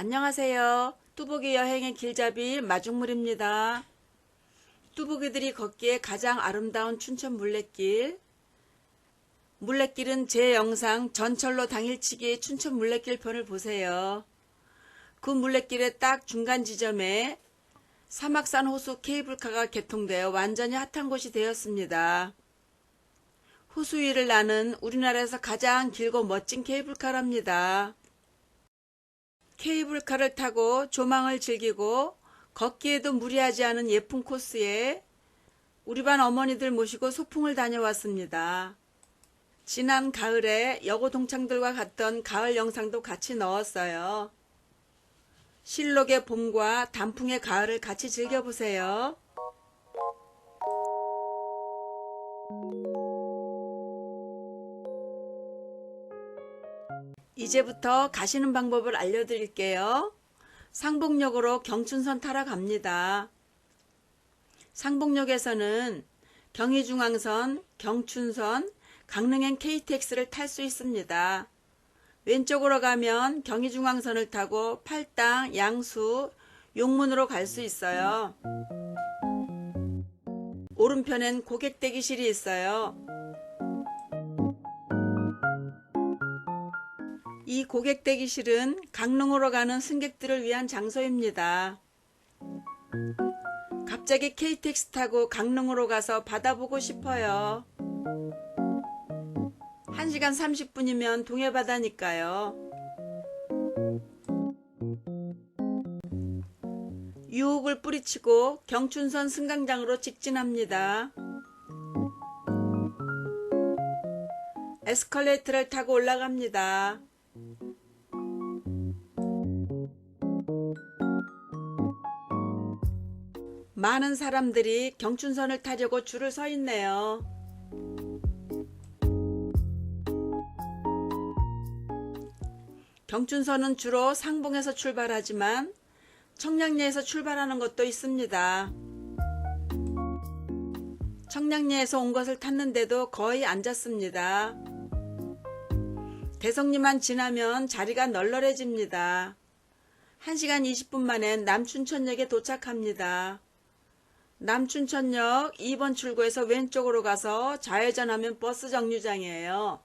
안녕하세요. 뚜벅이 여행의 길잡이 마중물입니다. 뚜벅이들이 걷기에 가장 아름다운 춘천 물레길. 물레길은 제 영상 전철로 당일치기 춘천 물레길 편을 보세요. 그 물레길의 딱 중간 지점에 사막산 호수 케이블카가 개통되어 완전히 핫한 곳이 되었습니다. 호수 위를 나는 우리나라에서 가장 길고 멋진 케이블카랍니다. 케이블카를 타고 조망을 즐기고 걷기에도 무리하지 않은 예쁜 코스에 우리 반 어머니들 모시고 소풍을 다녀왔습니다. 지난 가을에 여고 동창들과 갔던 가을 영상도 같이 넣었어요. 실록의 봄과 단풍의 가을을 같이 즐겨보세요. 이제부터 가시는 방법을 알려드릴게요. 상복역으로 경춘선 타러 갑니다. 상복역에서는 경의중앙선, 경춘선, 강릉행 KTX를 탈 수 있습니다. 왼쪽으로 가면 경의중앙선을 타고 팔당, 양수, 용문으로 갈 수 있어요. 오른편엔 고객 대기실이 있어요. 이 고객 대기실은 강릉으로 가는 승객들을 위한 장소입니다. 갑자기 KTX 타고 강릉으로 가서 바다 보고 싶어요. 1시간 30분이면 동해바다니까요. 유혹을 뿌리치고 경춘선 승강장으로 직진합니다. 에스컬레이터를 타고 올라갑니다. 많은 사람들이 경춘선을 타려고 줄을 서 있네요. 경춘선은 주로 상봉에서 출발하지만 청량리에서 출발하는 것도 있습니다. 청량리에서 온 것을 탔는데도 거의 앉았습니다. 대성리만 지나면 자리가 널널해집니다. 1시간 20분 만에 남춘천역에 도착합니다. 남춘천역 2번 출구에서 왼쪽으로 가서 좌회전하면 버스 정류장이에요.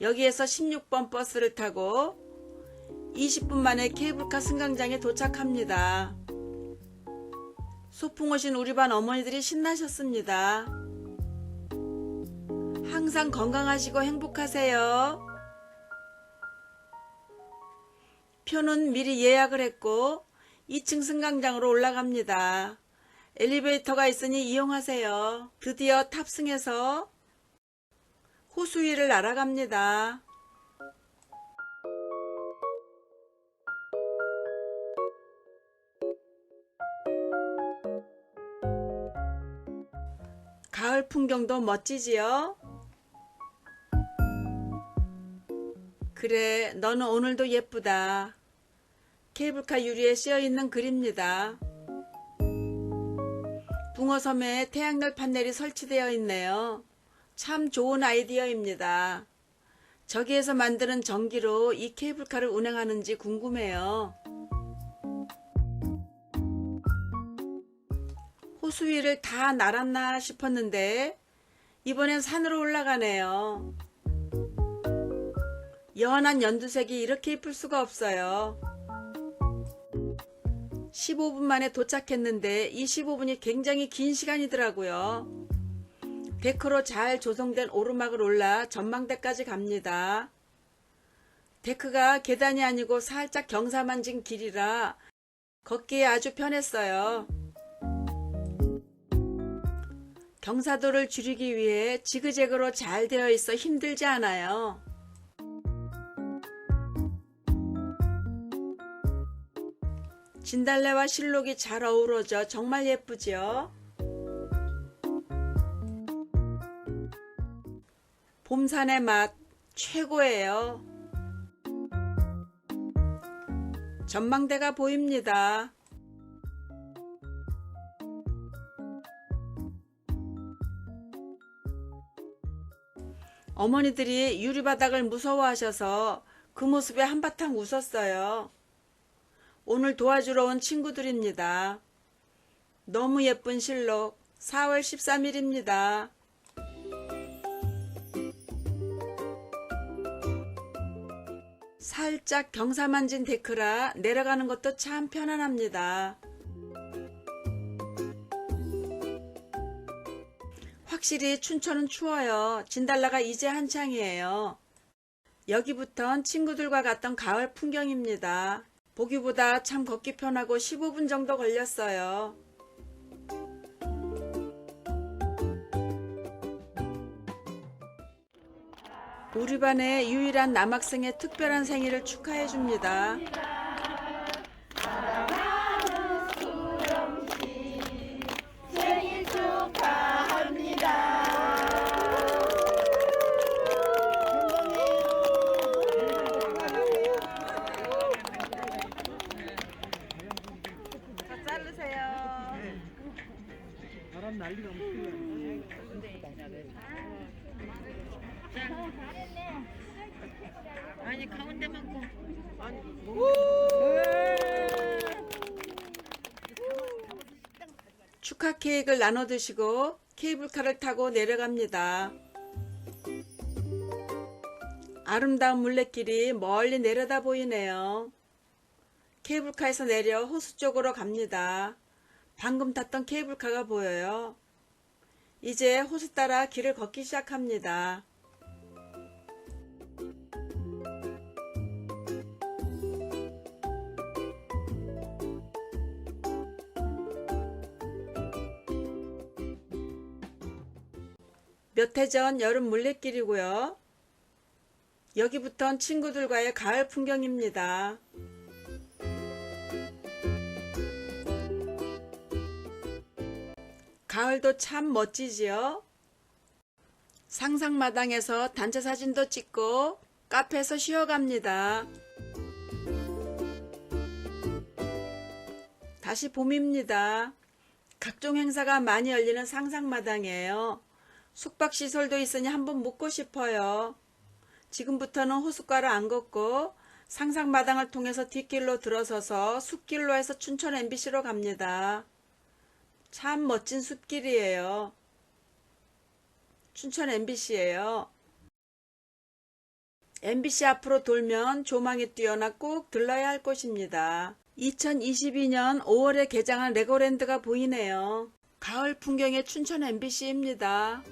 여기에서 16번 버스를 타고 20분 만에 케이블카 승강장에 도착합니다. 소풍 오신 우리 반 어머니들이 신나셨습니다. 항상 건강하시고 행복하세요. 표는 미리 예약을 했고 2층 승강장으로 올라갑니다. 엘리베이터가 있으니 이용하세요. 드디어 탑승해서 호수 위를 날아갑니다. 가을 풍경도 멋지지요? 그래, 너는 오늘도 예쁘다. 케이블카 유리에 씌어 있는 글입니다. 붕어섬에 태양열 판넬이 설치되어 있네요. 참 좋은 아이디어입니다. 저기에서 만드는 전기로 이 케이블카를 운행하는지 궁금해요. 호수 위를 다 날았나 싶었는데 이번엔 산으로 올라가네요. 연한 연두색이 이렇게 이쁠 수가 없어요. 15분 만에 도착했는데 이 15분이 굉장히 긴 시간이더라고요. 데크로 잘 조성된 오르막을 올라 전망대까지 갑니다. 데크가 계단이 아니고 살짝 경사만 진 길이라 걷기에 아주 편했어요. 경사도를 줄이기 위해 지그재그로 잘 되어 있어 힘들지 않아요. 진달래와 실록이 잘 어우러져 정말 예쁘죠? 봄산의 맛 최고예요. 전망대가 보입니다. 어머니들이 유리바닥을 무서워하셔서 그 모습에 한바탕 웃었어요. 오늘 도와주러 온 친구들입니다. 너무 예쁜 실록 4월 13일입니다. 살짝 경사만진 데크라 내려가는 것도 참 편안합니다. 확실히 춘천은 추워요. 진달라가 이제 한창이에요. 여기부턴 친구들과 갔던 가을 풍경입니다. 보기보다 참 걷기 편하고 15분 정도 걸렸어요. 우리 반의 유일한 남학생의 특별한 생일을 축하해 줍니다. 아니 가운데만 고 축하 케이크를 나눠 드시고 케이블카를 타고 내려갑니다. 아름다운 물레길이 멀리 내려다 보이네요. 케이블카에서 내려 호수 쪽으로 갑니다. 방금 탔던 케이블카가 보여요. 이제 호수 따라 길을 걷기 시작합니다. 몇 해 전 여름 물레길이고요. 여기부턴 친구들과의 가을 풍경입니다. 가을도 참 멋지지요? 상상마당에서 단체 사진도 찍고 카페에서 쉬어갑니다. 다시 봄입니다. 각종 행사가 많이 열리는 상상마당이에요. 숙박시설도 있으니 한번 묵고 싶어요. 지금부터는 호숫가를 안 걷고 상상마당을 통해서 뒷길로 들어서서 숲길로 해서 춘천 MBC로 갑니다. 참 멋진 숲길이에요. 춘천 MBC예요. MBC 앞으로 돌면 조망이 뛰어나 꼭 들러야 할 곳입니다. 2022년 5월에 개장한 레고랜드가 보이네요. 가을 풍경의 춘천 MBC입니다.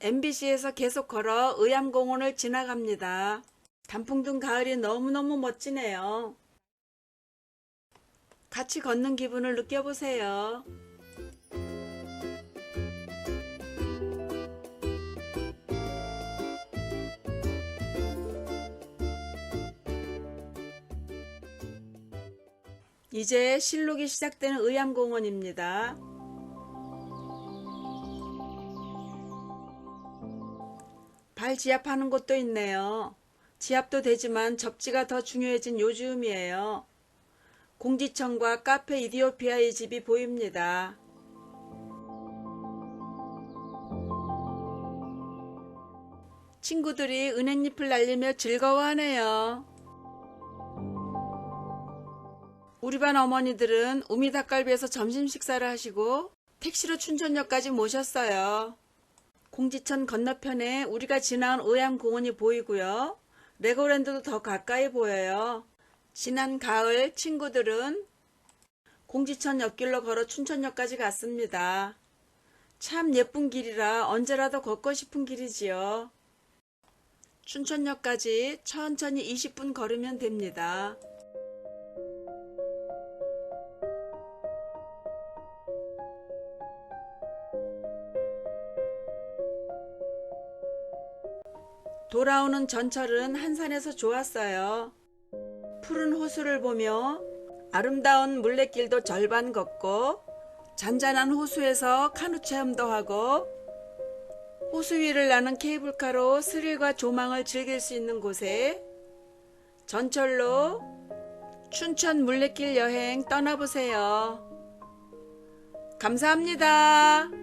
MBC에서 계속 걸어 의암공원을 지나갑니다. 단풍 든 가을이 너무너무 멋지네요. 같이 걷는 기분을 느껴보세요. 이제 실록이 시작되는 의암공원입니다. 발 지압하는 곳도 있네요. 지압도 되지만 접지가 더 중요해진 요즘이에요. 공지청과 카페 이디오피아의 집이 보입니다. 친구들이 은행잎을 날리며 즐거워하네요. 우리 반 어머니들은 우미 닭갈비에서 점심 식사를 하시고 택시로 춘천역까지 모셨어요. 공지천 건너편에 우리가 지나온 의암공원이 보이고요. 레고랜드도 더 가까이 보여요. 지난 가을 친구들은 공지천 옆길로 걸어 춘천역까지 갔습니다. 참 예쁜 길이라 언제라도 걷고 싶은 길이지요. 춘천역까지 천천히 20분 걸으면 됩니다. 돌아오는 전철은 한산에서 좋았어요. 푸른 호수를 보며 아름다운 물레길도 절반 걷고 잔잔한 호수에서 카누 체험도 하고 호수 위를 나는 케이블카로 스릴과 조망을 즐길 수 있는 곳에 전철로 춘천 물레길 여행 떠나보세요. 감사합니다.